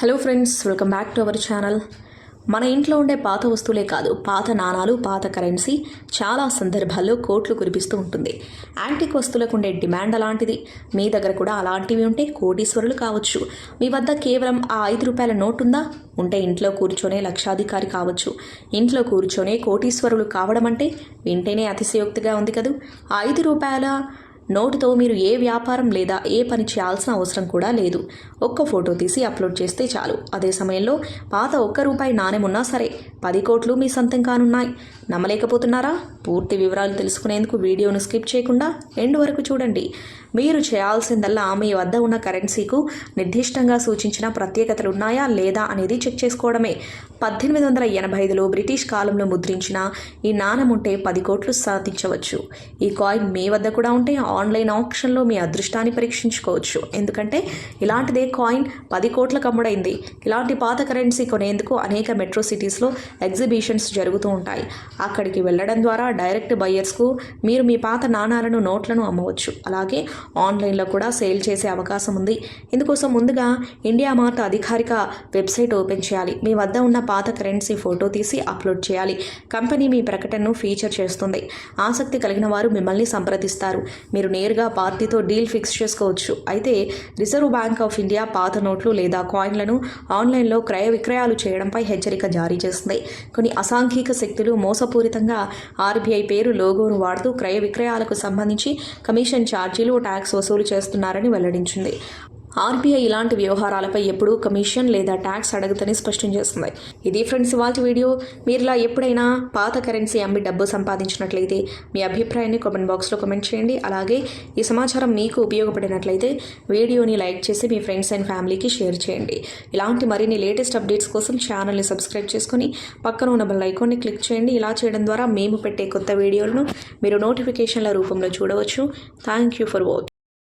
Hello friends welcome back to our channel మన ఇంట్లో ఉండే పాత వస్తువులే కాదు పాత నాణాలు పాత కరెన్సీ చాలా సందర్భాల్లో కోట్లు కురిపిస్తూ ఉంటుంది. యాంటిక్ వస్తువులకు ఉండే డిమాండ్ అలాంటిది. మీ దగ్గర కూడా అలాంటివి ఉంటే కోటీశ్వరులు కావచ్చు. మీ వద్ద కేవలం ఆ ఐదు రూపాయల నోట్ ఉందా? ఉంటే ఇంట్లో కూర్చొనే లక్షాధికారి కావచ్చు. ఇంట్లో కూర్చొనే కోటీశ్వరులు కావడం అంటే వింటేనే అతిశయోక్తిగా ఉంది కదూ? ఆ ఐదు రూపాయల నోటుతో మీరు ఏ వ్యాపారం లేదా ఏ పని చేయాల్సిన అవసరం కూడా లేదు. ఒక్క ఫోటో తీసి అప్లోడ్ చేస్తే చాలు. అదే సమయంలో పాత ఒక్క రూపాయి నాణెం ఉన్నా సరే పది కోట్లు మీ సొంతం కానున్నాయి. నమ్మలేకపోతున్నారా? పూర్తి వివరాలు తెలుసుకునేందుకు వీడియోను స్కిప్ చేయకుండా ఎండ్ వరకు చూడండి. మీరు చేయాల్సిందల్లా మీ వద్ద ఉన్న కరెన్సీకు నిర్దిష్టంగా సూచించిన ప్రత్యేకతలు ఉన్నాయా లేదా అనేది చెక్ చేసుకోవడమే. పద్దెనిమిది వందల ఎనభై ఐదులో బ్రిటిష్ కాలంలో ముద్రించిన ఈ నాణం ఉంటే పది కోట్లు సాధించవచ్చు. ఈ కాయిన్ మీ వద్ద కూడా ఉంటే ఆన్లైన్ ఆప్షన్లో మీ అదృష్టాన్ని పరీక్షించుకోవచ్చు. ఎందుకంటే ఇలాంటిదే కాయిన్ పది కోట్లకు అమ్ముడైంది. ఇలాంటి పాత కరెన్సీ కొనేందుకు అనేక మెట్రో సిటీస్లో ఎగ్జిబిషన్స్ జరుగుతూ ఉంటాయి. అక్కడికి వెళ్ళడం ద్వారా డైరెక్ట్ బయ్యర్స్కు మీరు మీ పాత నాణాలను నోట్లను అమ్మవచ్చు. అలాగే ఆన్లైన్లో కూడా సేల్ చేసే అవకాశం ఉంది. ఇందుకోసం ముందుగా ఇండియా మార్ట్ అధికారిక వెబ్సైట్ ఓపెన్ చేయాలి. మీ వద్ద ఉన్న పాత కరెన్సీ ఫోటో తీసి అప్లోడ్ చేయాలి. కంపెనీ మీ ప్రకటనను ఫీచర్ చేస్తుంది. ఆసక్తి కలిగిన వారు మిమ్మల్ని సంప్రదిస్తారు. మీరు నేరుగా పార్టీతో డీల్ ఫిక్స్ చేసుకోవచ్చు. అయితే రిజర్వ్ బ్యాంక్ ఆఫ్ ఇండియా పాత నోట్లు లేదా కాయిన్లను ఆన్లైన్లో క్రయ విక్రయాలు చేయడంపై హెచ్చరిక జారీ చేస్తుంది కొన్ని అసాంఘిక శక్తులు మోసపూరితంగా ఆర్బీఐ పేరు లోగోను వాడుతూ క్రయ విక్రయాలకు సంబంధించి కమిషన్ ఛార్జీలు ట్యాక్స్ వసూలు చేస్తున్నారని వెల్లడించింది. ఆర్బీఐ ఇలాంటి వ్యవహారాలపై ఎప్పుడూ కమిషన్ లేదా ట్యాక్స్ అడగదని స్పష్టం చేస్తుంది ఇది ఫ్రెండ్స్ వాళ్ళ వీడియో. మీరు ఇలా ఎప్పుడైనా పాత కరెన్సీ అమ్మి డబ్బు సంపాదించినట్లయితే మీ అభిప్రాయాన్ని కామెంట్ బాక్స్లో కామెంట్ చేయండి. అలాగే ఈ సమాచారం మీకు ఉపయోగపడినట్లయితే వీడియోని లైక్ చేసి మీ ఫ్రెండ్స్ అండ్ ఫ్యామిలీకి షేర్ చేయండి. ఇలాంటి మరిన్ని లేటెస్ట్ అప్డేట్స్ కోసం ఛానల్ని సబ్స్క్రైబ్ చేసుకుని పక్కన ఉన్న బెల్ ఐకాన్ని క్లిక్ చేయండి. ఇలా చేయడం ద్వారా మేము పెట్టే కొత్త వీడియోలను మీరు నోటిఫికేషన్ల రూపంలో చూడవచ్చు. Thank you for watch